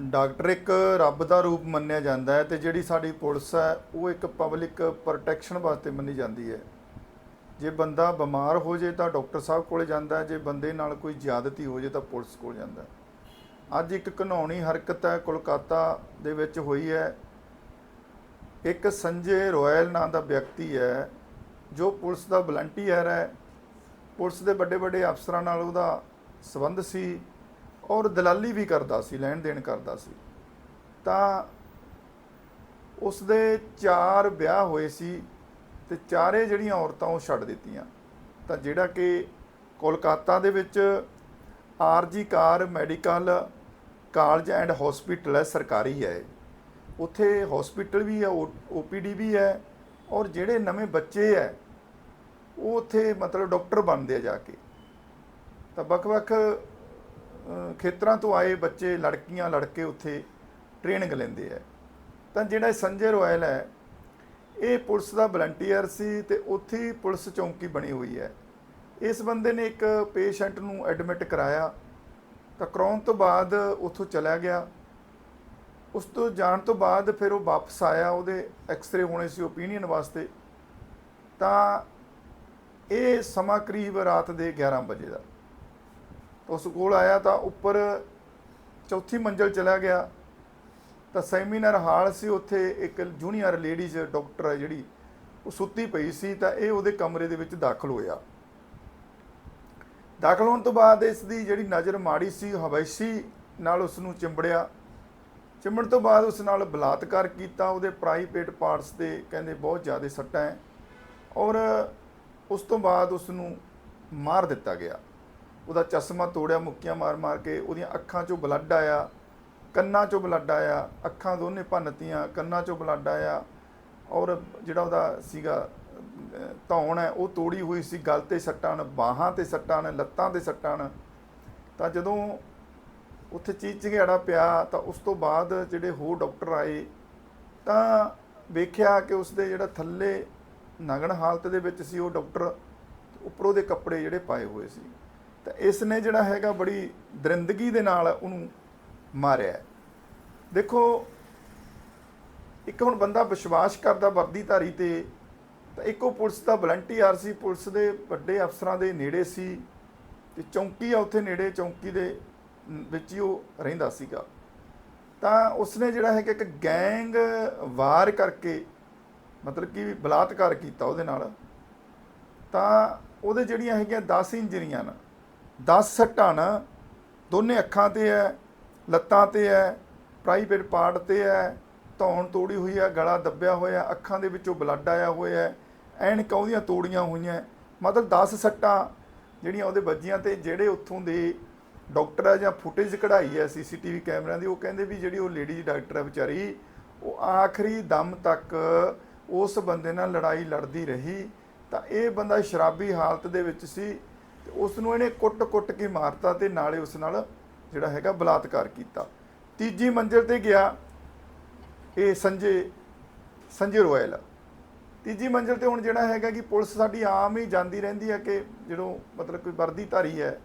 Doctor ਇੱਕ ਰੱਬ ਦਾ ਰੂਪ ਮੰਨਿਆ ਜਾਂਦਾ ਹੈ ਤੇ ਜਿਹੜੀ ਸਾਡੀ ਪੁਲਿਸ ਹੈ, ਉਹ ਇੱਕ ਪਬਲਿਕ ਪ੍ਰੋਟੈਕਸ਼ਨ ਵਾਸਤੇ ਮੰਨੀ ਜਾਂਦੀ ਹੈ। ਜੇ ਬੰਦਾ ਬਿਮਾਰ ਹੋ ਜੇ ਤਾਂ ਡਾਕਟਰ ਸਾਹਿਬ ਕੋਲੇ ਜਾਂਦਾ ਹੈ, ਜੇ ਬੰਦੇ ਨਾਲ ਕੋਈ ਜ਼ਿਆਦਤੀ ਹੋ ਜੇ ਤਾਂ ਪੁਲਿਸ ਕੋਲ ਜਾਂਦਾ ਹੈ। ਅੱਜ ਇੱਕ ਘਨੌਣੀ ਹਰਕਤ ਹੈ, ਕੋਲਕਾਤਾ ਦੇ ਵਿੱਚ ਹੋਈ ਹੈ। ਇੱਕ ਸੰਜੇ ਰੋਇਲ ਨਾਂ ਦਾ ਵਿਅਕਤੀ ਹੈ, ਜੋ ਪੁਲਿਸ ਦਾ ਵਲੰਟੀਅਰ ਹੈ। ਪੁਲਿਸ ਦੇ ਵੱਡੇ ਵੱਡੇ ਅਫਸਰਾਂ ਨਾਲ ਉਹਦਾ ਸਬੰਧ ਸੀ। ਔਰ ਦਲਾਲੀ ਵੀ ਕਰਦਾ ਸੀ, ਲੈਣ ਦੇਣ ਕਰਦਾ ਸੀ। ਤਾਂ ਉਸ ਦੇ ਚਾਰ ਵਿਆਹ ਹੋਏ ਸੀ ਤੇ ਚਾਰੇ ਜਿਹੜੀਆਂ ਔਰਤਾਂ ਉਹ ਛੱਡ ਦਿੱਤੀਆਂ। ਤਾਂ ਜਿਹੜਾ ਕਿ ਕੋਲਕਾਤਾ ਦੇ ਵਿੱਚ RG Kar, medical college and hospital ਹੈ, ਸਰਕਾਰੀ ਹੈ ਉੱਥੇ ਹਸਪੀਟਲ ਵੀ ਹੈ ਓਪੀਡੀ ਵੀ ਹੈ ਔਰ ਜਿਹੜੇ ਨਵੇਂ ਬੱਚੇ ਹੈ, ਉਹ ਉੱਥੇ ਮਤਲਬ ਡਾਕਟਰ ਬਣਦੇ ਆ ਜਾ ਕੇ। ਤਾਂ ਵੱਖ-ਵੱਖ ਖੇਤਰਾਂ ਤੋਂ ਆਏ ਬੱਚੇ, ਲੜਕੀਆਂ, ਲੜਕੇ ਉੱਥੇ ਟ੍ਰੇਨਿੰਗ ਲੈਂਦੇ ਆ ਤਾਂ ਜਿਹੜਾ ਇਹ ਸੰਜੇ ਰੋਇਲ ਹੈ ਇਹ ਪੁਲਿਸ ਦਾ ਵਲੰਟੀਅਰ ਸੀ ਤੇ ਉੱਥੇ ਹੀ ਪੁਲਿਸ ਚੌਂਕੀ ਬਣੀ ਹੋਈ ਹੈ ਇਸ ਬੰਦੇ ਨੇ ਇੱਕ ਪੇਸ਼ੈਂਟ ਨੂੰ ਐਡਮਿਟ ਕਰਾਇਆ, ਤਾਂ ਕਰਾਉਣ ਤੋਂ ਬਾਅਦ ਉੱਥੋਂ ਚਲਾ ਗਿਆ। ਉਸ ਤੋਂ ਜਾਣ ਤੋਂ ਬਾਅਦ ਫਿਰ ਉਹ ਵਾਪਸ ਆਇਆ, ਉਹਦੇ ਐਕਸ-ਰੇ ਹੋਣੇ ਸੀ ਓਪੀਨੀਅਨ ਵਾਸਤੇ। ਤਾਂ ਇਹ ਸਮਾਂ ਕਰੀਬ ਰਾਤ ਦੇ 11 ਵਜੇ ਦਾ। ਉਸ ਕੋਲ ਆਇਆ ਤਾਂ ਉੱਪਰ ਚੌਥੀ ਮੰਜ਼ਲ ਚਲਾ ਗਿਆ। ਤਾਂ ਸੈਮੀਨਾਰ ਹਾਲ ਸੀ, ਉੱਥੇ ਇੱਕ ਜੂਨੀਅਰ ਲੇਡੀਜ਼ ਡਾਕਟਰ ਹੈ ਜਿਹੜੀ, ਉਹ ਸੁੱਤੀ ਪਈ ਸੀ ਤਾਂ ਇਹ ਉਹਦੇ ਕਮਰੇ ਦੇ ਵਿੱਚ ਦਾਖਲ ਹੋਇਆ। ਦਾਖਲ ਹੋਣ ਤੋਂ ਬਾਅਦ ਇਸ ਦੀ ਜਿਹੜੀ ਨਜ਼ਰ ਮਾੜੀ ਸੀ, ਹਵੈਸ਼ੀ ਨਾਲ ਉਸ ਨੂੰ ਚਿੰਬੜਿਆ। ਚਿੰਬੜਨ ਤੋਂ ਬਾਅਦ ਉਸ ਨਾਲ ਬਲਾਤਕਾਰ ਕੀਤਾ, ਉਹਦੇ ਪ੍ਰਾਈਵੇਟ ਪਾਰਟਸ ਤੇ ਕਹਿੰਦੇ ਬਹੁਤ ਜ਼ਿਆਦਾ ਸੱਟਾਂ ਹੈ। ਔਰ ਉਸ ਤੋਂ ਬਾਅਦ ਉਸ ਨੂੰ ਮਾਰ ਦਿੱਤਾ ਗਿਆ। ਉਹਦਾ ਚਸ਼ਮਾ ਤੋੜਿਆ, ਮੁੱਕੀਆਂ ਮਾਰ-ਮਾਰ ਕੇ, ਉਹਦੀਆਂ ਅੱਖਾਂ 'ਚੋਂ ਬਲੱਡ ਆਇਆ, ਕੰਨਾਂ 'ਚੋਂ ਬਲੱਡ ਆਇਆ, ਅੱਖਾਂ ਦੋਨੇ ਭੰਨਤੀਆਂ, ਕੰਨਾਂ 'ਚੋਂ ਬਲੱਡ ਆਇਆ ਔਰ ਜਿਹੜਾ ਉਹਦਾ ਸੀਗਾ ਧੌਣ ਹੈ, ਉਹ ਤੋੜੀ ਹੋਈ ਸੀ, ਗਲ ਤੇ ਸੱਟਾਂ ਨੇ, ਬਾਹਾਂ ਤੇ ਸੱਟਾਂ ਨੇ, ਲੱਤਾਂ ਤੇ ਸੱਟਾਂ ਨੇ। ਤਾਂ ਜਦੋਂ ਉੱਥੇ ਚੀਜ਼ ਚਿਹਾੜਾ ਪਿਆ, ਤਾਂ ਉਸ ਤੋਂ ਬਾਅਦ ਜਿਹੜੇ ਹੋਰ ਡਾਕਟਰ ਆਏ, ਤਾਂ ਵੇਖਿਆ ਕਿ ਉਸਦੇ ਜਿਹੜਾ ਥੱਲੇ ਨਗਨ ਹਾਲਤ ਦੇ ਵਿੱਚ ਸੀ, ਉਹ ਡਾਕਟਰ ਉੱਪਰੋਂ ਦੇ ਕੱਪੜੇ ਜਿਹੜੇ ਪਾਏ ਹੋਏ ਸੀ। ਤਾਂ ਇਸ ਨੇ ਜਿਹੜਾ ਹੈਗਾ ਬੜੀ ਦਰਿੰਦਗੀ ਦੇ ਨਾਲ ਉਹਨੂੰ ਮਾਰਿਆ ਦੇਖੋ, ਇੱਕ ਹੁਣ ਬੰਦਾ ਵਿਸ਼ਵਾਸ ਕਰਦਾ ਵਰਦੀਧਾਰੀ ਤੇ, ਤਾਂ ਇੱਕ ਉਹ ਪੁਲਿਸ ਦਾ ਵਲੰਟੀਅਰ ਸੀ, ਪੁਲਿਸ ਦੇ ਵੱਡੇ ਅਫਸਰਾਂ ਦੇ ਨੇੜੇ ਸੀ ਤੇ ਚੌਂਕੀ ਆ ਉੱਥੇ ਨੇੜੇ, ਚੌਂਕੀ ਦੇ ਵਿੱਚ ਹੀ ਉਹ ਰਹਿੰਦਾ ਸੀਗਾ। ਤਾਂ ਉਸਨੇ ਜਿਹੜਾ ਹੈ ਕਿ ਇੱਕ ਗੈਂਗ ਵਾਰ ਕਰਕੇ, ਮਤਲਬ ਕਿ ਬਲਾਤਕਾਰ ਕੀਤਾ ਉਹਦੇ ਨਾਲ। ਤਾਂ ਉਹਦੇ ਜਿਹੜੀਆਂ ਹੈਗੀਆਂ 10 ਇੰਜਰੀਆਂ ਨੇ 10 ਸੱਟਾਂ ਨਾ ਦੋਨੇ ਅੱਖਾਂ ਤੇ ਹੈ ਲੱਤਾਂ ਤੇ ਹੈ ਪ੍ਰਾਈਵੇਟ ਪਾਰਟ ਤੇ ਹੈ ਧੌਣ ਤੋੜੀ ਹੋਈ ਹੈ ਗਲਾ ਦੱਬਿਆ ਹੋਇਆ, ਅੱਖਾਂ ਦੇ ਵਿੱਚੋਂ ਬਲੱਡ ਆਇਆ ਹੋਇਆ ਹੈ ਐਨਕਾਂ ਉਹਦੀਆਂ ਤੋੜੀਆਂ ਹੋਈਆਂ ਮਤਲਬ 10 ਸੱਟਾਂ ਜਿਹੜੀਆਂ ਉਹਦੇ ਵੱਜੀਆਂ ਤੇ ਜਿਹੜੇ ਉੱਥੋਂ ਦੇ ਡਾਕਟਰ ਆ ਜਾਂ ਫੁਟੇਜ ਕਢਾਈ ਹੈ ਸੀਸੀਟੀਵੀ ਕੈਮਰਿਆਂ ਦੀ, ਉਹ ਕਹਿੰਦੇ ਵੀ ਜਿਹੜੀ ਉਹ ਲੇਡੀ ਡਾਕਟਰ ਹੈ ਵਿਚਾਰੀ, ਉਹ ਆਖਰੀ ਦਮ ਤੱਕ ਉਸ ਬੰਦੇ ਨਾਲ ਲੜਾਈ ਲੜਦੀ ਰਹੀ। ਤਾਂ ਇਹ ਬੰਦਾ ਸ਼ਰਾਬੀ ਹਾਲਤ ਦੇ ਵਿੱਚ ਸੀ। ਤੇ ਉਸ ਨੂੰ ਇਹਨੇ ਕੁੱਟ-ਕੁੱਟ ਕੇ ਮਾਰਤਾ ਤੇ ਨਾਲੇ ਉਸ ਨਾਲ ਜਿਹੜਾ ਹੈਗਾ ਬਲਾਤਕਾਰ ਕੀਤਾ। ਤੀਜੀ ਮੰਜ਼ਿਲ ਤੇ ਗਿਆ ਇਹ ਸੰਜੇ ਸੰਜੇ ਰੋਇਲ। ਤੀਜੀ ਮੰਜ਼ਿਲ ਤੇ ਹੁਣ ਜਿਹੜਾ ਹੈਗਾ ਕਿ ਪੁਲਿਸ ਸਾਡੀ ਆਮ ਹੀ ਜਾਂਦੀ ਰਹਿੰਦੀ ਹੈ ਕਿ ਜਦੋਂ ਮਤਲਬ ਕੋਈ ਵਰਦੀਧਾਰੀ ਹੈ,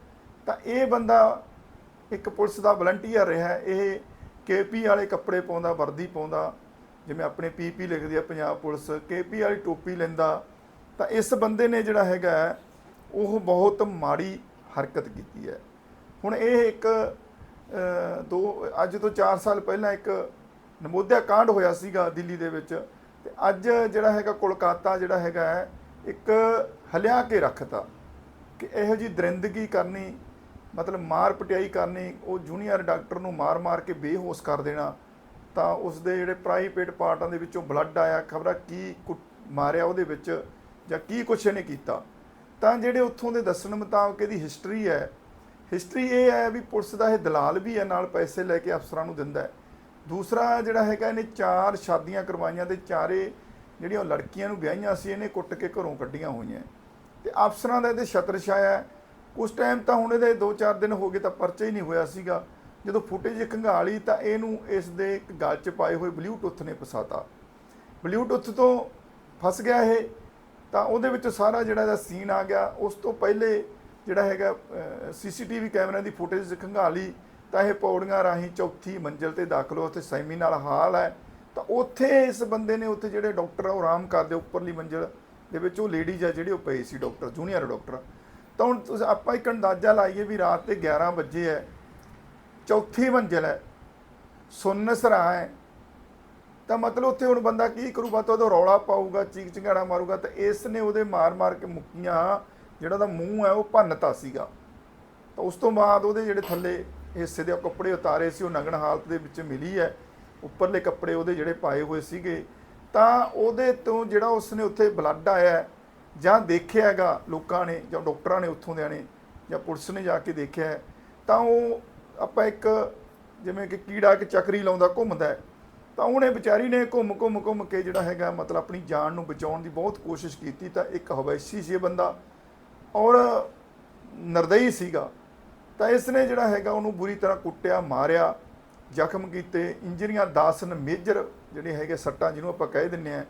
ਤਾਂ ਇਹ ਬੰਦਾ ਇੱਕ ਪੁਲਿਸ ਦਾ ਵਲੰਟੀਅਰ ਰਿਹਾ ਹੈ। ਇਹ ਕੇਪੀ ਵਾਲੇ ਕੱਪੜੇ ਪਾਉਂਦਾ, ਵਰਦੀ ਪਾਉਂਦਾ, ਜਿਵੇਂ ਆਪਣੇ ਪੀਪੀ ਲਿਖਦੀ ਆ ਪੰਜਾਬ ਪੁਲਿਸ ਕੇਪੀ ਵਾਲੀ ਟੋਪੀ ਲੈਂਦਾ। ਤਾਂ ਇਸ ਬੰਦੇ ਨੇ ਜਿਹੜਾ ਹੈਗਾ ਉਹ ਬਹੁਤ ਮਾੜੀ ਹਰਕਤ ਕੀਤੀ ਹੈ। ਹੁਣ ਇਹ ਇੱਕ ਦੋ ਅੱਜ ਤੋਂ 4 ਸਾਲ ਪਹਿਲਾਂ ਇੱਕ ਨਮੋਦਿਆ ਕਾਂਡ ਹੋਇਆ ਸੀਗਾ ਦਿੱਲੀ ਦੇ ਵਿੱਚ ਤੇ ਅੱਜ ਜਿਹੜਾ ਹੈਗਾ ਕੋਲਕਾਤਾ ਜਿਹੜਾ ਹੈਗਾ ਹੈ, ਇੱਕ ਹਲਿਆ ਕੇ ਰੱਖਤਾ ਕਿ ਇਹੋ ਜੀ ਦਰਿੰਦਗੀ ਕਰਨੀ ਮਤਲਬ ਮਾਰ ਪਟਿਆਈ ਕਰਨੀ ਉਹ ਜੂਨੀਅਰ ਡਾਕਟਰ ਨੂੰ ਮਾਰ-ਮਾਰ ਕੇ ਬੇਹੋਸ਼ ਕਰ ਦੇਣਾ ਤਾਂ ਉਸ ਦੇ ਜਿਹੜੇ ਪ੍ਰਾਈਵੇਟ ਪਾਰਟਾਂ ਦੇ ਵਿੱਚੋਂ ਬਲੱਡ ਆਇਆ ਖਬਰਾਂ ਕੀ ਕੁ- ਮਾਰਿਆ ਉਹਦੇ ਵਿੱਚ ਜਾਂ ਕੀ ਕੁਛ ਇਹਨੇ ਕੀਤਾ। ਤਾਂ ਜਿਹੜੇ ਉੱਥੋਂ ਦੇ ਦੱਸਣ ਮੁਤਾਬਕ ਇਹਦੀ ਹਿਸਟਰੀ ਹੈ ਹਿਸਟਰੀ ਇਹ ਹੈ ਵੀ ਪੁਲਿਸ ਦਾ ਇਹ ਦਲਾਲ ਵੀ ਹੈ, ਨਾਲ ਪੈਸੇ ਲੈ ਕੇ ਅਫਸਰਾਂ ਨੂੰ ਦਿੰਦਾ ਹੈ। ਦੂਸਰਾ ਜਿਹੜਾ ਹੈਗਾ, ਇਹਨੇ ਚਾਰ ਸ਼ਾਦੀਆਂ ਕਰਵਾਈਆਂ ਤੇ ਚਾਰੇ ਜਿਹੜੀਆਂ ਉਹ ਲੜਕੀਆਂ ਨੂੰ ਵਿਆਹੀਆਂ ਸੀ, ਇਹਨੇ ਕੁੱਟ ਕੇ ਘਰੋਂ ਕੱਢੀਆਂ ਹੋਈਆਂ। ਤੇ ਅਫਸਰਾਂ ਦਾ ਇਹਦੇ ਛਤਰ ਛਾਇਆ ਹੈ। ਉਸ ਟਾਈਮ ਤਾਂ ਹੁਣ ਇਹਦੇ 2-4 ਦਿਨ ਹੋ ਗਏ ਤਾਂ ਪਰਚਾ ਹੀ ਨਹੀਂ ਹੋਇਆ ਸੀਗਾ। ਜਦੋਂ ਫੁਟੇਜ ਖੰਗਾਲੀ ਤਾਂ ਇਹਨੂੰ ਇਸ ਦੇ ਇੱਕ ਗਲ 'ਚ ਪਾਏ ਹੋਏ ਬਲੂਟੁੱਥ ਨੇ ਫਸਾਤਾ। ਬਲੂਟੁੱਥ ਤੋਂ ਫਸ ਗਿਆ ਇਹ। ਤਾਂ ਉਹਦੇ ਵਿੱਚ ਸਾਰਾ ਜਿਹੜਾ ਇਹਦਾ ਸੀਨ ਆ ਗਿਆ, ਉਸ ਤੋਂ ਪਹਿਲੇ ਜਿਹੜਾ ਹੈਗਾ ਸੀਸੀਟੀਵੀ ਕੈਮਰਿਆਂ ਦੀ ਫੁਟੇਜ ਖੰਗਾਲੀ, ਤਾਂ ਇਹ ਪੌੜੀਆਂ ਰਾਹੀਂ ਚੌਥੀ ਮੰਜ਼ਿਲ ਤੇ ਦਾਖਲ ਹੋ ਉੱਥੇ ਸੈਮੀਨਾਰ ਹਾਲ ਹੈ। ਤਾਂ ਉੱਥੇ ਇਸ ਬੰਦੇ ਨੇ ਉੱਥੇ ਜਿਹੜੇ ਡਾਕਟਰ ਆ, ਉਹ ਆਰਾਮ ਕਰਦੇ, ਉੱਪਰਲੀ ਮੰਜ਼ਿਲ ਦੇ ਵਿੱਚ ਉਹ ਲੇਡੀਜ਼ ਆ ਜਿਹੜੇ, ਉਹ ਪਏ ਸੀ ਡਾਕਟਰ ਜੂਨੀਅਰ ਡਾਕਟਰ। ਤਾਂ ਹੁਣ ਤੁਸੀਂ, ਆਪਾਂ ਇੱਕ ਅੰਦਾਜ਼ਾ ਲਾਈਏ ਵੀ ਰਾਤ ਦੇ 11 ਵਜੇ ਹੈ, ਚੌਥੀ ਮੰਜ਼ਿਲ ਹੈ, ਸੁੰਨਸਰਾ ਹੈ ਤਾਂ ਮਤਲਬ ਉੱਥੇ ਹੁਣ ਬੰਦਾ ਕੀ ਕਰੂਗਾ ਤਾਂ ਉਹਦਾ ਰੌਲਾ ਪਾਊਗਾ, ਚੀਕ ਚਿੰਗਾੜਾ ਮਾਰੂਗਾ ਤਾਂ ਇਸ ਨੇ ਉਹਦੇ ਮਾਰ-ਮਾਰ ਕੇ ਮੁੱਕੀਆਂ, ਜਿਹੜਾ ਉਹਦਾ ਮੂੰਹ ਹੈ ਉਹ ਭੰਨਤਾ ਸੀਗਾ। ਤਾਂ ਉਸ ਤੋਂ ਬਾਅਦ ਉਹਦੇ ਜਿਹੜੇ ਥੱਲੇ ਹਿੱਸੇ ਦੇ ਕੱਪੜੇ ਉਤਾਰੇ ਸੀ, ਉਹ ਨੰਗਣ ਹਾਲਤ ਦੇ ਵਿੱਚ ਮਿਲੀ ਹੈ। ਉੱਪਰਲੇ ਕੱਪੜੇ ਉਹਦੇ ਜਿਹੜੇ ਪਾਏ ਹੋਏ ਸੀਗੇ। ਤਾਂ ਉਹਦੇ ਤੋਂ ਜਿਹੜਾ ਉਸਨੇ ਉੱਥੇ ਬਲੱਡ ਆਇਆ ਜਾਂ ਦੇਖਿਆ ਹੈਗਾ ਲੋਕਾਂ ਨੇ, ਜਾਂ ਡਾਕਟਰਾਂ ਨੇ ਉੱਥੋਂ ਦਿਆਂ ਨੇ ਜਾਂ ਪੁਲਿਸ ਨੇ ਜਾ ਕੇ ਦੇਖਿਆ ਤਾਂ ਉਹ ਆਪਾਂ ਇੱਕ ਜਿਵੇਂ ਕਿ ਕੀੜਾ ਇੱਕ ਚੱਕਰੀ ਲਾਉਂਦਾ, ਘੁੰਮਦਾ ਤਾਂ ਉਹਨੇ ਵਿਚਾਰੀ ਨੇ ਘੁੰਮ ਘੁੰਮ ਘੁੰਮ ਕੇ ਜਿਹੜਾ ਹੈਗਾ ਮਤਲਬ ਆਪਣੀ ਜਾਨ ਨੂੰ ਬਚਾਉਣ ਦੀ ਬਹੁਤ ਕੋਸ਼ਿਸ਼ ਕੀਤੀ ਤਾਂ ਇੱਕ ਹਵੈਸੀ ਸੀ ਇਹ ਬੰਦਾ ਔਰ ਨਰਦਈ ਸੀਗਾ। ਤਾਂ ਇਸ ਨੇ ਜਿਹੜਾ ਹੈਗਾ ਉਹਨੂੰ ਬੁਰੀ ਤਰ੍ਹਾਂ ਕੁੱਟਿਆ, ਮਾਰਿਆ, ਜ਼ਖਮ ਕੀਤੇ, ਇੰਜਰੀਆਂ ਦਾਸਨ ਮੇਜਰ ਜਿਹੜੇ ਹੈਗੇ ਸੱਟਾਂ ਜਿਹਨੂੰ ਆਪਾਂ ਕਹਿ ਦਿੰਨੇ ਆ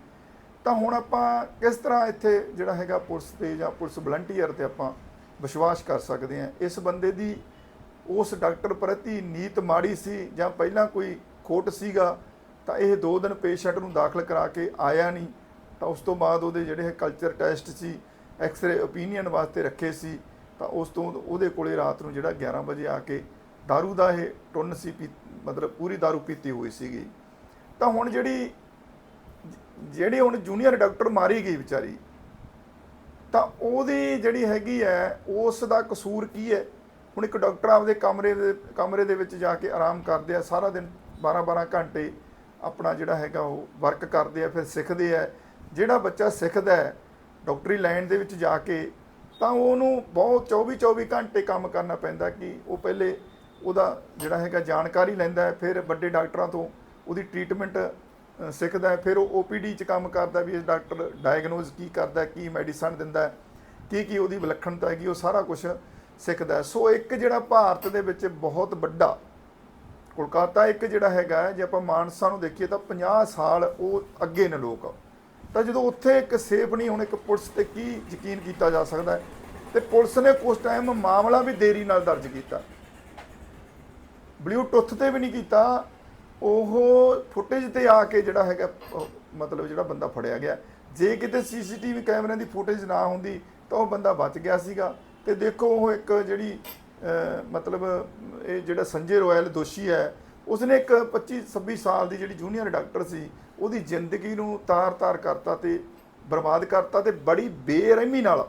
ਤਾਂ ਹੁਣ ਆਪਾਂ ਕਿਸ ਤਰ੍ਹਾਂ ਇੱਥੇ ਜਿਹੜਾ ਹੈਗਾ ਪੁਲਿਸ ਤੇ ਜਾਂ ਪੁਲਿਸ ਵਲੰਟੀਅਰ ਤੇ ਆਪਾਂ ਵਿਸ਼ਵਾਸ ਕਰ ਸਕਦੇ ਆ ਇਸ ਬੰਦੇ ਦੀ ਉਸ ਡਾਕਟਰ ਪ੍ਰਤੀ ਨੀਤ ਮਾੜੀ ਸੀ ਜਾਂ ਪਹਿਲਾਂ ਕੋਈ ਖੋਟ ਸੀਗਾ? ਤਾਂ ਇਹ ਦੋ ਦਿਨ ਪੇਸ਼ੈਂਟ ਨੂੰ ਦਾਖਲ ਕਰਾ ਕੇ ਆਇਆ ਨਹੀਂ ਤਾਂ ਉਸ ਤੋਂ ਬਾਅਦ ਉਹਦੇ ਜਿਹੜੇ ਕਲਚਰ ਟੈਸਟ ਸੀ ਐਕਸ-ਰੇ ਓਪੀਨੀਅਨ ਵਾਸਤੇ ਰੱਖੇ ਸੀ ਤਾਂ ਉਸ ਤੋਂ ਉਹਦੇ ਕੋਲੇ ਰਾਤ ਨੂੰ ਜਿਹੜਾ 11 ਵਜੇ ਆ ਕੇ दारू ਦਾ ਇਹ ਟੁੰਨ ਸੀ ਪੀ ਮਤਲਬ ਪੂਰੀ दारू ਪੀਤੀ ਹੋਈ ਸੀਗੀ ਤਾਂ ਹੁਣ ਜਿਹੜੀ ਜਿਹੜੀ ਹੁਣ ਜੂਨੀਅਰ ਡਾਕਟਰ ਮਾਰੀ ਗਈ ਵਿਚਾਰੀ ਤਾਂ ਉਹਦੀ ਜਿਹੜੀ ਹੈਗੀ ਹੈ ਉਸ ਦਾ ਕਸੂਰ ਕੀ ਹੈ ਹੁਣ ਇੱਕ ਡਾਕਟਰ ਆਪਦੇ ਕਮਰੇ ਦੇ ਕਮਰੇ ਦੇ ਵਿੱਚ ਜਾ ਕੇ ਆਰਾਮ ਕਰਦੇ ਆ ਸਾਰਾ ਦਿਨ 12-12 ਘੰਟੇ ਆਪਣਾ ਜਿਹੜਾ ਹੈਗਾ ਉਹ ਵਰਕ ਕਰਦੇ ਆ, ਫਿਰ ਸਿੱਖਦੇ ਆ। ਜਿਹੜਾ ਬੱਚਾ ਸਿੱਖਦਾ ਹੈ, ਡਾਕਟਰੀ ਲਾਈਨ ਦੇ ਵਿੱਚ ਜਾ ਕੇ, ਤਾਂ ਉਹਨੂੰ ਬਹੁਤ 24-24 ਘੰਟੇ ਕੰਮ ਕਰਨਾ ਪੈਂਦਾ ਕਿ ਉਹ ਪਹਿਲੇ ਉਹਦਾ ਜਿਹੜਾ ਹੈਗਾ ਜਾਣਕਾਰੀ ਲੈਂਦਾ ਹੈ, ਫਿਰ ਵੱਡੇ ਡਾਕਟਰਾਂ ਤੋਂ ਉਹਦੀ ਟ੍ਰੀਟਮੈਂਟ ਸਿੱਖਦਾ ਫਿਰ ਉਹ ਓਪੀਡੀ 'ਚ ਕੰਮ ਕਰਦਾ ਵੀ ਇਹ ਡਾਕਟਰ ਡਾਇਗਨੋਜ਼ ਕੀ ਕਰਦਾ, ਕੀ ਮੈਡੀਸਨ ਦਿੰਦਾ ਕੀ ਕੀ ਉਹਦੀ ਵਿਲੱਖਣਤਾ ਹੈਗੀ, ਉਹ ਸਾਰਾ ਕੁਝ ਸਿੱਖਦਾ ਸੋ ਇੱਕ ਜਿਹੜਾ ਭਾਰਤ ਦੇ ਵਿੱਚ ਬਹੁਤ ਵੱਡਾ ਕੋਲਕਾਤਾ ਇੱਕ ਜਿਹੜਾ ਹੈਗਾ, ਜੇ ਆਪਾਂ ਮਾਨਸਾ ਨੂੰ ਦੇਖੀਏ ਤਾਂ 50 ਸਾਲ ਉਹ ਅੱਗੇ ਨੇ ਲੋਕ। ਤਾਂ ਜਦੋਂ ਉੱਥੇ ਇੱਕ ਸੇਫ ਨਹੀਂ, ਹੁਣ ਇੱਕ ਪੁਲਿਸ ਤੇ ਕੀ ਯਕੀਨ ਕੀਤਾ ਜਾ ਸਕਦਾ ਹੈ? ਤੇ ਪੁਲਿਸ ਨੇ ਕੁਝ ਟਾਈਮ ਮਾਮਲਾ ਵੀ ਦੇਰੀ ਨਾਲ ਦਰਜ ਕੀਤਾ। ਬਲੂਟੁੱਥ ਤੇ ਵੀ ਨਹੀਂ ਕੀਤਾ। ਉਹ ਫੁਟੇਜ ਤੇ ਆ ਕੇ ਜਿਹੜਾ ਹੈਗਾ ਮਤਲਬ ਜਿਹੜਾ ਬੰਦਾ ਫੜਿਆ ਗਿਆ। ਜੇ ਕਿਤੇ ਸੀਸੀਟੀਵੀ ਕੈਮਰਿਆਂ ਦੀ ਫੁਟੇਜ ਨਾ ਹੁੰਦੀ, ਤਾਂ ਉਹ ਬੰਦਾ ਬਚ ਗਿਆ ਸੀਗਾ। ਤੇ ਦੇਖੋ ਉਹ ਇੱਕ ਜਿਹੜੀ ਮਤਲਬ, ਇਹ ਜਿਹੜਾ ਸੰਜੇ ਰੋਇਲ ਦੋਸ਼ੀ ਹੈ, ਉਸਨੇ ਇੱਕ 25 26 ਸਾਲ ਦੀ ਜਿਹੜੀ ਜੂਨੀਅਰ ਡਾਕਟਰ ਸੀ, ਉਹਦੀ ਜ਼ਿੰਦਗੀ ਨੂੰ ਤਾਰ-ਤਾਰ ਕਰਤਾ ਤੇ ਬਰਬਾਦ ਕਰਤਾ ਤੇ ਬੜੀ ਬੇਰਹਿਮੀ ਨਾਲ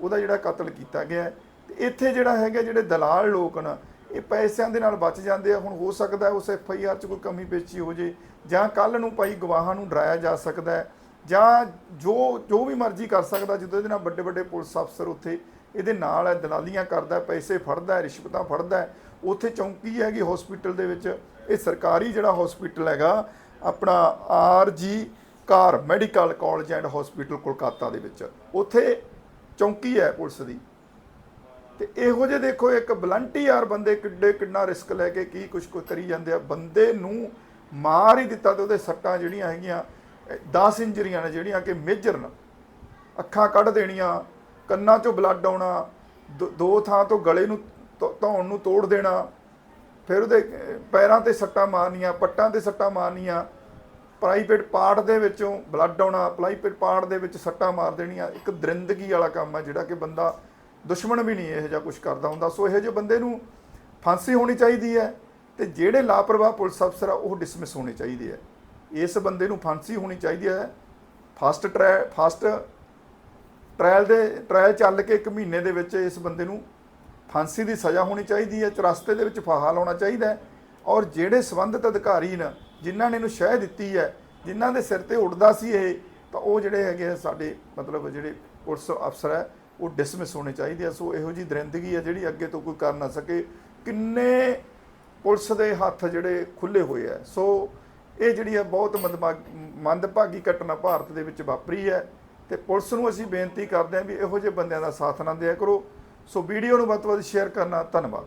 ਉਹਦਾ ਜਿਹੜਾ ਕਤਲ ਕੀਤਾ ਗਿਆ ਹੈ। ਤੇ ਇੱਥੇ ਜਿਹੜਾ ਹੈਗਾ, ਜਿਹੜੇ ਦਲਾਲ ਲੋਕ ਨਾ, ਇਹ ਪੈਸਿਆਂ ਦੇ ਨਾਲ ਬਚ ਜਾਂਦੇ ਆ ਹੁਣ ਹੋ ਸਕਦਾ ਉਸ ਐਫ ਆਈ ਆਰ 'ਚ ਕੋਈ ਕਮੀ ਪੇਸ਼ੀ ਹੋ ਜੇ, ਜਾਂ ਕੱਲ ਨੂੰ ਭਾਈ ਗਵਾਹਾਂ ਨੂੰ ਡਰਾਇਆ ਜਾ ਸਕਦਾ ਜਾਂ ਜੋ ਜੋ ਵੀ ਮਰਜ਼ੀ ਕਰ ਸਕਦਾ, ਜਦੋਂ ਇਹਦੇ ਨਾਲ ਵੱਡੇ ਵੱਡੇ ਪੁਲਿਸ ਅਫਸਰ ਉੱਥੇ ਇਹਦੇ ਨਾਲ ਹੈ ਦਲਾਲੀਆਂ ਕਰਦਾ, ਪੈਸੇ ਫੜਦਾ, ਰਿਸ਼ਵਤਾਂ ਫੜਦਾ, ਉੱਥੇ ਚੌਂਕੀ ਹੈਗੀ ਹਸਪੀਟਲ ਦੇ ਵਿੱਚ। ਇਹ ਸਰਕਾਰੀ ਜਿਹੜਾ ਹਸਪੀਟਲ ਹੈਗਾ, ਆਪਣਾ R G Kar medical college and hospital Kolkata ਦੇ ਵਿੱਚ। ਉੱਥੇ ਚੌਂਕੀ ਹੈ ਪੁਲਿਸ ਦੀ। ਤੇ ਇਹੋ ਜਿਹੇ ਦੇਖੋ, ਇੱਕ ਵਲੰਟੀਅਰ ਬੰਦੇ ਕਿੱਡੇ, ਕਿੰਨਾ ਰਿਸਕ ਲੈ ਕੇ ਕੀ ਕੁਛ ਕੁ ਕਰੀ ਜਾਂਦੇ ਆ। ਬੰਦੇ ਨੂੰ ਮਾਰ ਹੀ ਦਿੱਤਾ ਤੇ ਉਹਦੇ ਸੱਟਾਂ ਜਿਹੜੀਆਂ ਹੈਗੀਆਂ 10 ਇੰਜਰੀਆਂ ਨੇ ਜਿਹੜੀਆਂ ਕਿ ਮੇਜਰ ਨੇ। ਅੱਖਾਂ ਕੱਢ ਦੇਣੀਆਂ ਕੰਨਾਂ 'ਚੋਂ ਬਲੱਡ ਆਉਣਾ, ਦੋ- ਦੋ ਥਾਂ ਤੋਂ ਗਲੇ ਨੂੰ ਧੌ- ਧੌਣ ਨੂੰ ਤੋੜ ਦੇਣਾ, ਫਿਰ ਉਹਦੇ, ਪੈਰਾਂ ਤੇ ਸੱਟਾਂ ਮਾਰਨੀਆਂ, ਪੱਟਾਂ ਤੇ ਸੱਟਾਂ ਮਾਰਨੀਆਂ ਪ੍ਰਾਈਵੇਟ ਪਾਰਟ ਦੇ ਵਿੱਚੋਂ ਬਲੱਡ ਆਉਣਾ ਪ੍ਰਾਈਵੇਟ ਪਾਰਟ ਦੇ ਵਿੱਚ ਸੱਟਾਂ ਮਾਰ ਦੇਣੀਆਂ, ਇੱਕ ਦਰਿੰਦਗੀ ਵਾਲਾ ਕੰਮ ਹੈ ਜਿਹੜਾ ਕਿ ਬੰਦਾ ਦੁਸ਼ਮਣ ਵੀ ਨਹੀਂ ਇਹੋ ਜਿਹਾ ਕੁਝ ਕਰਦਾ ਹੁੰਦਾ। ਸੋ ਇਹੋ ਜਿਹੇ ਬੰਦੇ ਨੂੰ ਫਾਂਸੀ ਹੋਣੀ ਚਾਹੀਦੀ ਹੈ ਤੇ ਜਿਹੜੇ ਲਾਪਰਵਾਹ ਪੁਲਿਸ ਅਫਸਰ ਆ, ਉਹ ਡਿਸਮਿਸ ਹੋਣੇ ਚਾਹੀਦੇ ਆ। ਇਸ ਬੰਦੇ ਨੂੰ ਫਾਂਸੀ ਹੋਣੀ ਚਾਹੀਦੀ ਹੈ। ਫਾਸਟ ਟ੍ਰਾਇਲ ਫਾਸਟ ਟ੍ਰਾਇਲ ਦੇ ਟ੍ਰਾਇਲ ਚੱਲ ਕੇ ਇੱਕ ਮਹੀਨੇ ਦੇ ਵਿੱਚ ਇਸ ਬੰਦੇ ਨੂੰ ਫਾਂਸੀ ਦੀ ਸਜ਼ਾ ਹੋਣੀ ਚਾਹੀਦੀ ਹੈ, ਚਰਸਤੇ ਦੇ ਵਿੱਚ ਫਾਹਾ ਲਾਉਣਾ ਚਾਹੀਦਾ ਹੈ ਔਰ ਜਿਹੜੇ ਸੰਬੰਧਿਤ ਅਧਿਕਾਰੀ ਨੇ ਜਿਨ੍ਹਾਂ ਨੇ ਇਹਨੂੰ ਸ਼ਹਿ ਦਿੱਤੀ ਹੈ, ਜਿਨ੍ਹਾਂ ਦੇ ਸਿਰ ਤੇ ਉੱਡਦਾ ਸੀ ਇਹ, ਤਾਂ ਉਹ ਜਿਹੜੇ ਹੈਗੇ ਆ ਸਾਡੇ ਮਤਲਬ ਜਿਹੜੇ ਪੁਲਿਸ ਅਫਸਰ ਹੈ, ਉਹ ਡਿਸਮਿਸ ਹੋਣੇ ਚਾਹੀਦੇ ਆ। ਸੋ ਇਹੋ ਜੀ ਦਰਿੰਦਗੀ ਹੈ ਜਿਹੜੀ ਅੱਗੇ ਤੋਂ ਕੋਈ ਕਰ ਨਾ ਸਕੇ। ਕਿੰਨੇ ਪੁਲਿਸ ਦੇ ਹੱਥ ਜਿਹੜੇ ਖੁੱਲੇ ਹੋਏ ਆ। ਸੋ ਇਹ ਜਿਹੜੀ ਹੈ ਬਹੁਤ ਮੰਦਭਾਗ- ਮੰਦਭਾਗੀ ਘਟਨਾ ਭਾਰਤ ਦੇ ਵਿੱਚ ਵਾਪਰੀ ਹੈ। ਤੇ ਪੁਲਿਸ ਨੂੰ ਅਸੀਂ ਬੇਨਤੀ ਕਰਦੇ ਹਾਂ ਵੀ ਇਹੋ ਜਿਹੇ ਬੰਦਿਆਂ ਦਾ ਸਾਥ ਨਾ ਦਿਆ ਕਰੋ। ਸੋ ਵੀਡੀਓ ਨੂੰ ਵੱਧ ਤੋਂ ਵੱਧ ਸ਼ੇਅਰ ਕਰਨਾ ਧੰਨਵਾਦ।